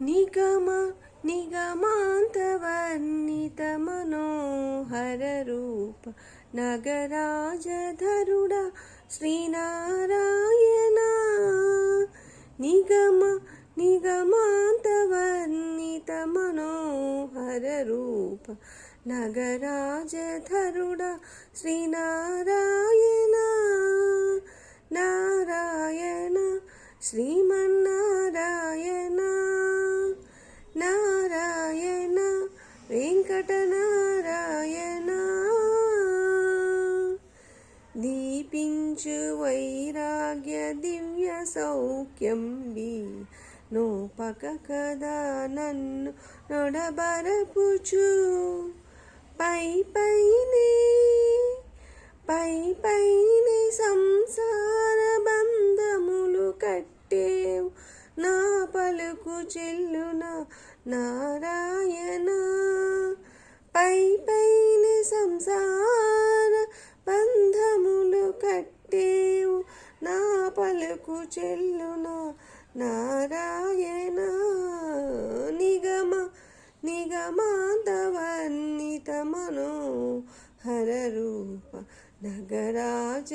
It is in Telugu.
నిగమ నిగమాంతవర్ణిత మనోహర రూప నగరాజధరుడ శ్రీనారాయణ నిగమ నిగమాంతవర్ణిత మనోహర రూప నగరాజధరుడ శ్రీనారాయణ నారాయణ శ్రీమన్నారాయణ వెంకటనారాయణ దీపించు వైరాగ్య దివ్య సౌఖ్యం బి. నోపక కదా నన్ను నొడబరపుచు. పై పైనే పై పైనే సంసార బంధములు కట్టేవు. నా పలుకు చెల్లున నారాయణ. పలుకు చెల్లున నారాయణ నిగమ నిగమాంతవర్ణిత హర రూప నగరాజ